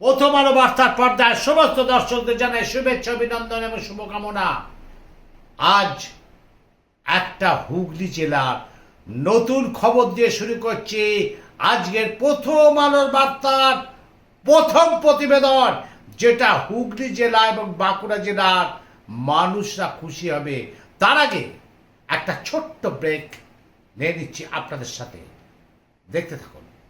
প্রথম আলো বার্তার পর্দায় সমস্ত দর্শকদের জানাই শুভেচ্ছা, অভিনন্দন এবং শুভকামনা। আজ একটা হুগলি জেলার নতুন খবর দিয়ে শুরু করছি। আজকের প্রথম আলোর বার্তার প্রথম প্রতিবেদন, যেটা হুগলি জেলা এবং বাঁকুড়া জেলার মানুষরা খুশি হবে। তার আগে একটা ছোট্ট ব্রেক নিয়ে নিচ্ছি আপনাদের সাথে। দেখতে থাকুন।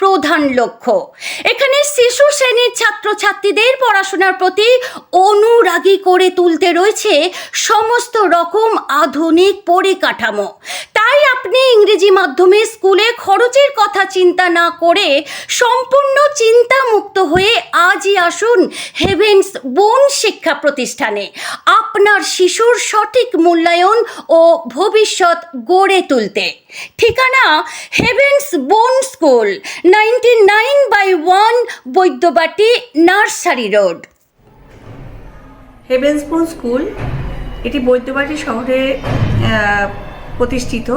প্রধান লক্ষ্য। এখানে শিশু শ্রেণির ছাত্রছাত্রীদের পড়াশোনার প্রতি অনুরাগী করে তুলতে রয়েছে সমস্ত রকম আধুনিক পরিকাঠামো। তাই আপনি ইংরেজি মাধ্যমে স্কুলে খরচের কথা চিন্তা না করে সম্পূর্ণ চিন্তামুক্ত হয়ে আজই আসুন হেভেন্স বোন শিক্ষা প্রতিষ্ঠানে। আপনার শিশুর সঠিক মূল্যায়ন ও ভবিষ্যৎ গড়ে তুলতে। ঠিকানা হেভেন্স বোন school ninety nine by one Baidyabati nursery road. হেভেন্সপুর school এটি বৈদ্যবাটি শহরে প্রতিষ্ঠিত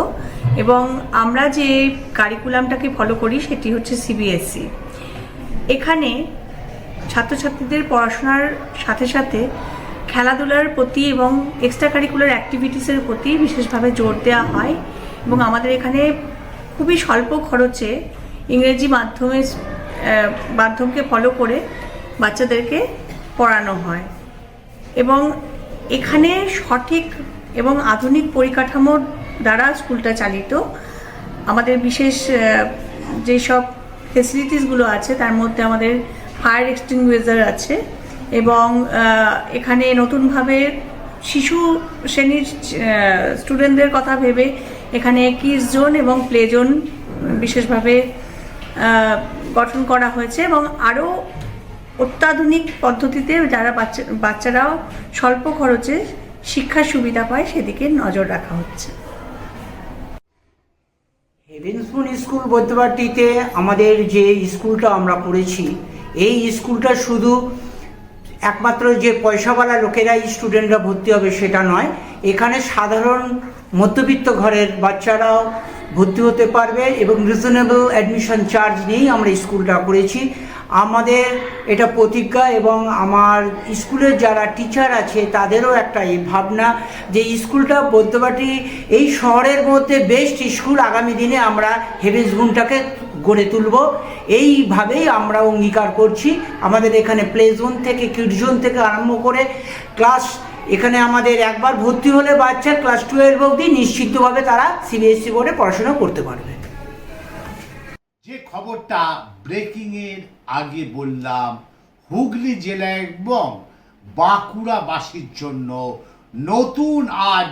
এবং আমরা যে কারিকুলামটাকে ফলো করি সেটি হচ্ছে সিবিএসসি এখানে ছাত্রছাত্রীদের পড়াশোনার সাথে সাথে খেলাধুলার প্রতি এবং এক্সট্রা কারিকুলার অ্যাক্টিভিটিসের প্রতি বিশেষভাবে জোর দেওয়া হয় এবং আমাদের এখানে খুবই স্বল্প খরচে ইংরেজি মাধ্যমে মাধ্যমকে ফলো করে বাচ্চাদেরকে পড়ানো হয়। এবং এখানে সঠিক এবং আধুনিক পরিকাঠামোর দ্বারা স্কুলটা চালিত। আমাদের বিশেষ যেসব ফেসিলিটিসগুলো আছে, তার মধ্যে আমাদের ফায়ার এক্সটিংগুইজার আছে এবং এখানে নতুনভাবে শিশু শ্রেণির স্টুডেন্টদের কথা ভেবে এখানে কিস জোন এবং প্লে জোন বিশেষভাবে গঠন করা হয়েছে এবং আরও অত্যাধুনিক পদ্ধতিতে যারা বাচ্চা, বাচ্চারাও স্বল্প খরচে শিক্ষার সুবিধা পায় সেদিকে নজর রাখা হচ্ছে। হেভেন্সপুন স্কুল বৈদ্যবাটিতে আমাদের যে স্কুলটা আমরা পড়েছি, এই স্কুলটা শুধু একমাত্র যে পয়সাওয়ালা লোকেরাই স্টুডেন্টরা ভর্তি হবে সেটা নয়। এখানে সাধারণ মধ্যবিত্ত ঘরের বাচ্চারাও ভর্তি হতে পারবে এবং রিজনেবল অ্যাডমিশন চার্জ নিয়েই আমরা স্কুলটা করেছি। আমাদের এটা প্রতিজ্ঞা এবং আমার স্কুলের যারা টিচার আছে, তাদেরও একটা এই ভাবনা যে স্কুলটা বৈদ্যবাটি এই শহরের মধ্যে বেস্ট স্কুল আগামী দিনে আমরা হেভেন্সবুনটাকে গড়ে তুলব। এইভাবেই আমরা অঙ্গীকার করছি। আমাদের এখানে প্লে জোন থেকে কিড জোন থেকে আরম্ভ করে ক্লাস এখানে আমাদের একবার ভর্তি হলে বাচ্চা ক্লাস টুয়েলভ অবধি নিশ্চিতভাবে তারা সিবিএসসি বোর্ডে পড়াশোনা করতে পারবে। যে খবরটা ব্রেকিং এর আগে বললাম, হুগলি জেলা এবং বাঁকুড়াবাসীর জন্য নতুন আজ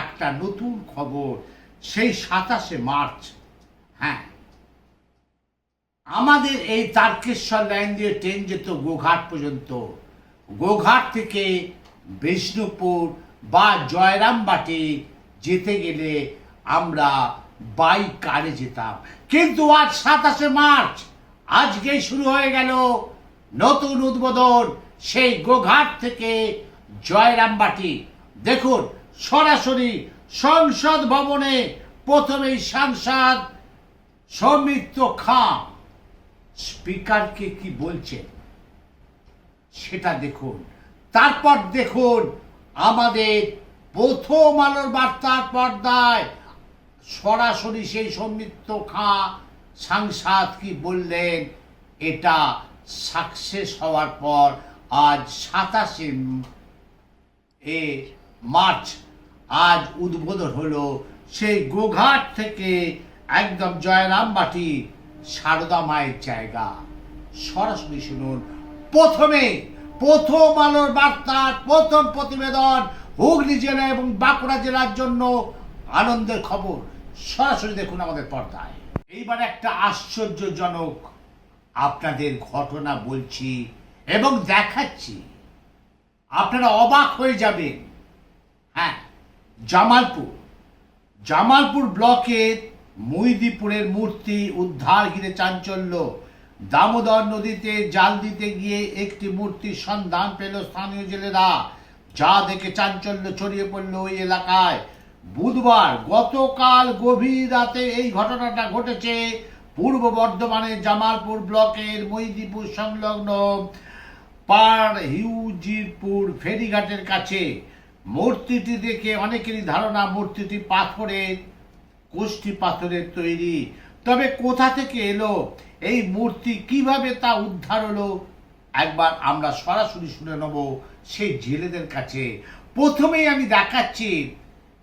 একটা নতুন খবর, সেই সাতাশে মার্চ। হ্যাঁ। আমাদের এই তারকেশ্বর লাইন দিয়ে ট্রেন যেত গোঘাট পর্যন্ত। গোঘাট থেকে বিষ্ণুপুর বা জয়রামবাটি যেতে গেলে আমরা বাইক কারে যেতাম। কিন্তু আজ সাতাশে মার্চ, আজকেই শুরু হয়ে গেল নতুন উদ্বোধন সেই গোঘাট থেকে জয়রামবাটি দেখুন, সরাসরি সংসদ ভবনে প্রথমেই সাংসদ সৌমিত্র খাঁ। স্পিকারকে কি বলছেন সেটা দেখুন। তারপর দেখুন, আমাদের প্রথম আলোর বার্তার পর্দায় সরাসরি সেই সৌমিত্র খাঁ সাংসদ কি বললেন, এটা সাকসেস হওয়ার পর আজ সাতাশে এ মার্চ, আজ উদ্বোধন হলো সেই গোঘাট থেকে একদম জয়রামবাটি সারদা মায়ের জায়গা। সরাসরি শুনুন প্রথমে প্রথম আলোর বার্তার প্রথম প্রতিবেদন হুগলি জেলা এবং বাঁকুড়া জেলার জন্য আনন্দের খবর। সরাসরি দেখুন আমাদের পর্দায়। এইবার একটা আশ্চর্যজনক আপনাদের ঘটনা বলছি এবং দেখাচ্ছি। আপনারা অবাক হয়ে যাবেন। হ্যাঁ জামালপুর। জামালপুর ব্লকের মহিদিপুরের মূর্তি উদ্ধার ঘিরে চাঞ্চল্য। দামোদর নদীতে জাল দিতে গিয়ে একটি মূর্তির সন্ধান পেল স্থানীয় জেলেরা। যা দেখে চাঞ্চল্য ছড়িয়ে পড়ল ওই এলাকায়। বুধবার গতকাল গভীর রাতে এই ঘটনাটা ঘটেছে পূর্ব বর্ধমানের জামালপুর ব্লকের মহিদিপুর সংলগ্ন পার হিউজিরপুর ফেরিঘাটের কাছে। মূর্তিটি দেখে অনেকেরই ধারণা মূর্তিটি পাথরের কোষ্ঠী পাথরের তৈরি। তবে কোথা থেকে এলো? এই মূর্তি কীভাবে তা উদ্ধার হলো? একবার আমরা সরাসরি শুনে নেব সেই জেলেদের কাছে। প্রথমেই আমি দেখাচ্ছি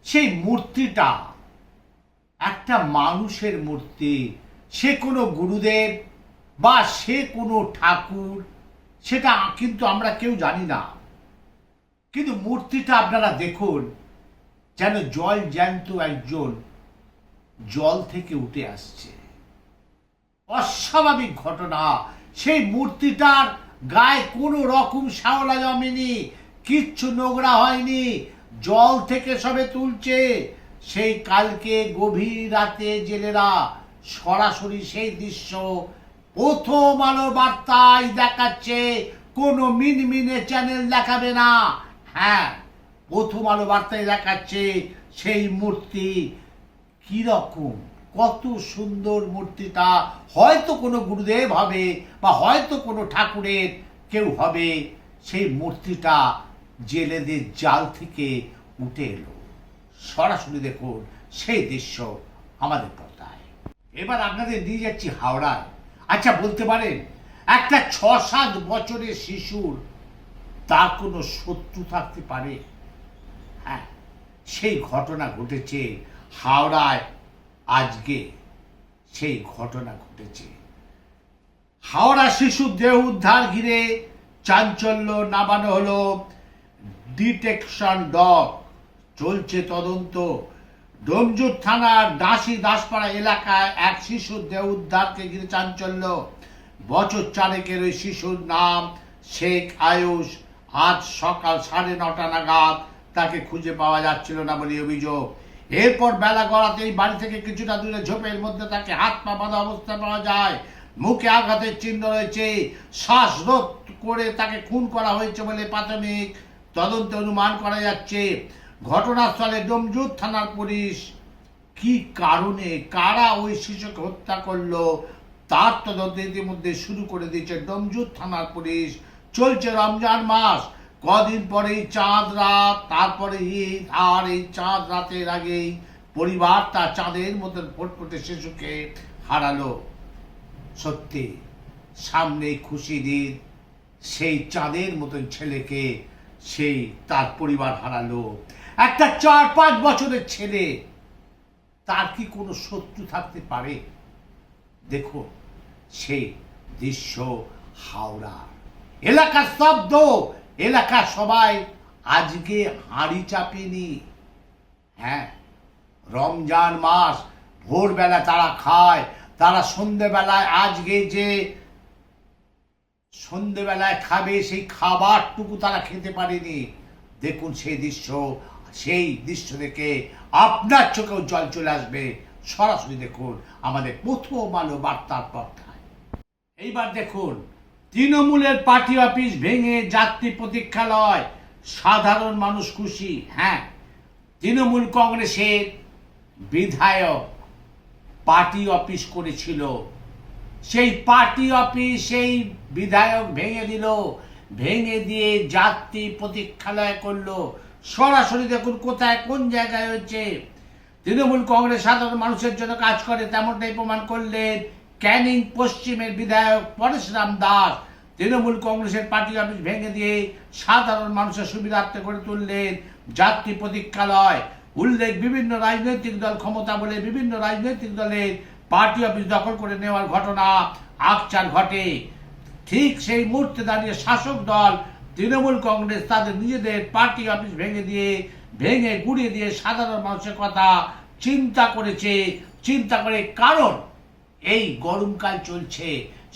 সেই মূর্তিটা। একটা মানুষের মূর্তি। সে কোনো গুরুদেব বা সে কোনো ঠাকুর। সেটা কিন্তু আমরা কেউ জানি না। কিন্তু মূর্তিটা আপনারা দেখুন, যেন জল জ্যান্ত একজন জল থেকে উঠে আসছে। অস্বাভাবিক ঘটনা। সেই মূর্তিটার গায়ে কোনো রকম শ্যাওলা জমেনি, কিচ্ছু নোংরা হয়নি, জল থেকে সবে তুলছে। সেই কালকে গভীর রাতে জেলেরা সরাসরি সেই দৃশ্য প্রথম আলো বার্তায় দেখাচ্ছে। কোনো মিনমিনে চ্যানেল দেখাবে না। হ্যাঁ প্রথম আলো বার্তায় দেখাচ্ছে সেই মূর্তি কীরকম কত সুন্দর মূর্তিটা হয়তো কোনো গুরুদেব হবে বা হয়তো কোনো ঠাকুরের কেউ হবে, সেই মূর্তিটা জেলেদের জাল থেকে উঠে এলো। সরাসরি দেখুন সেই দৃশ্য আমাদের পর্দায়। এবার আপনাদের নিয়ে যাচ্ছি হাওড়ায়। আচ্ছা বলতে পারেন, একটা ছ সাত বছরের শিশুর তার কোনো শত্রু থাকতে পারে? হ্যাঁ সেই ঘটনা ঘটেছে হাওড়ায় আজকে সেই ঘটনা ঘটেছে। হাওড়া শিশুর দেহ উদ্ধার ঘিরে চাঞ্চল্য নামানো হলো। Detection dog. চলছে তদন্ত। ডোমজুর থানার দাসী দাসপাড়া এলাকায় এক শিশুর দেহ উদ্ধারকে ঘিরে চাঞ্চল্য। বছর চারেকের ওই শিশুর নাম শেখ আয়ুষ। আজ সকাল সাড়ে নটা নাগাদ তাকে খুঁজে পাওয়া যাচ্ছিল না বলে অভিযোগ। এরপর বেলা গড়াতেই বাড়ি থেকে কিছুটা দূরে ঝোপের মধ্যে তাকে হাত পা বাঁধা অবস্থায় পাওয়া যায়। মুখে আঘাতের চিহ্ন রয়েছে। শ্বাসরোধ করে তাকে খুন করা হয়েছে বলে প্রাথমিক তদন্তে অনুমান করা যাচ্ছে। ঘটনাস্থলে ডোমজুর থানার পুলিশ কি কারণে কারা ওই শিশুকে হত্যা করল তার তদন্ত ইতিমধ্যে শুরু করে দিয়েছে ডোমজুর থানার পুলিশ। চলছে রমজান মাস। কদিন পরেই চাঁদ রাত, তারপরে ঈদ আর এই চাঁদ রাতের আগেই পরিবার তার চাঁদের মতন ফুটফুটে শিশুকে হারালো। সত্যি, সামনে খুশি দিন, সেই চাঁদের মতন ছেলেকে সেই তার পরিবার হারালো। একটা চার পাঁচ বছরের ছেলে, তার কি কোনো শত্রু থাকতে পারে? দেখো সেই দৃশ্য হাওড়া এলাকার শব্দ এলাকার সবাই আজকে হাঁড়ি চাপেনি। হ্যাঁ রমজান মাস, ভোরবেলা তারা খায়, তারা সন্ধেবেলায় আজকে যে সন্ধেবেলায় খাবে, সেই খাবারটুকু তারা খেতে পারেনি। দেখুন সেই দৃশ্য সেই দৃশ্য দেখে আপনার চোখেও জল চলে আসবে। সরাসরি দেখুন আমাদের প্রথম আলো বার্তার পর্দায়। এইবার দেখুন তৃণমূলের পার্টি অফিস ভেঙে যাত্রী প্রতীক্ষালয়, সাধারণ মানুষ খুশি হ্যাঁ। তৃণমূল কংগ্রেসের বিধায়ক পার্টি অফিস করেছিল। সেই পার্টি অফিস সেই বিধায়ক ভেঙে দিল, ভেঙে দিয়ে যাত্রী প্রতীক্ষালয় করল। সরাসরি দেখুন কোথায়, কোন জায়গায় হচ্ছে? তৃণমূল কংগ্রেস সাধারণ মানুষের জন্য কাজ করে, তেমনটাই প্রমাণ করলেন ক্যানিং পশ্চিমের বিধায়ক পরেশরাম দাস তৃণমূল কংগ্রেসের পার্টি অফিস ভেঙে দিয়ে সাধারণ মানুষের সুবিধার্থে করে তুললেন যাত্রী প্রতীক্ষালয়। উল্লেখ, বিভিন্ন রাজনৈতিক দল ক্ষমতা বলে বিভিন্ন রাজনৈতিক দলের পার্টি অফিস দখল করে নেওয়ার ঘটনা আকচার ঘটে। ঠিক সেই মুহূর্তে দাঁড়িয়ে শাসক দল তৃণমূল কংগ্রেস তাদের নিজেদের পার্টি অফিস ভেঙে দিয়ে, ভেঙে গুড়িয়ে দিয়ে সাধারণ মানুষের কথা চিন্তা করেছে। চিন্তা করে কারণ এই গরমকাল চলছে।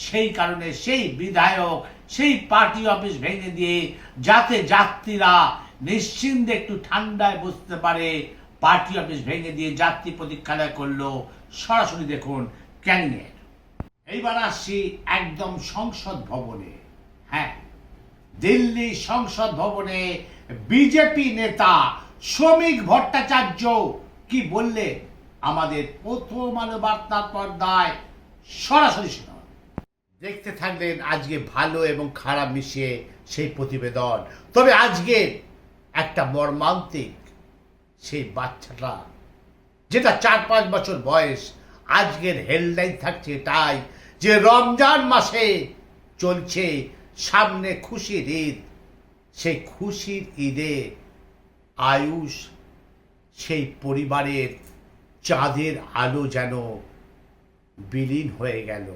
সেই কারণে সেই বিধায়ক, সেই পার্টি অফিস ভেঙে দিয়ে যাতে যাত্রীরা নিশ্চিন্তে একটু ঠান্ডায় বসতে পারে, পার্টি অফিস ভেঙে দিয়ে যাত্রী প্রতীক্ষালয় করল। সরাসরি দেখুন ক্যানিংয়ের এইবার আসছি একদম সংসদ ভবনে। হ্যাঁ দিল্লি সংসদ ভবনে বিজেপি নেতা শ্রমিক ভট্টাচার্য কি বললে? আমাদের প্রথম আলো বার্তার পর্দায় সরাসরি শোনা দেখতে থাকলেন আজকে ভালো এবং খারাপ মিশিয়ে সেই প্রতিবেদন। তবে আজকে একটা মর্মান্তিক সেই বাচ্চাটা, যেটা চার পাঁচ বছর বয়স, আজকের হেডলাইন থাকছে এটাই যে রমজান মাসে চলছে সামনে খুশির ঈদ। সেই খুশির ঈদে আয়ুষ সেই পরিবারের চাঁদের আলো যেন বিলীন হয়ে গেল।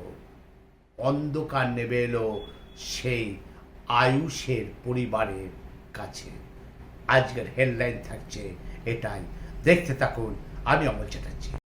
অন্ধকার নেমে এলো সেই আয়ুষের পরিবারের কাছে। আজকের হেডলাইন থাকছে এটাই। দেখতে থাকুন, আমি অমল চ্যাটার্জি।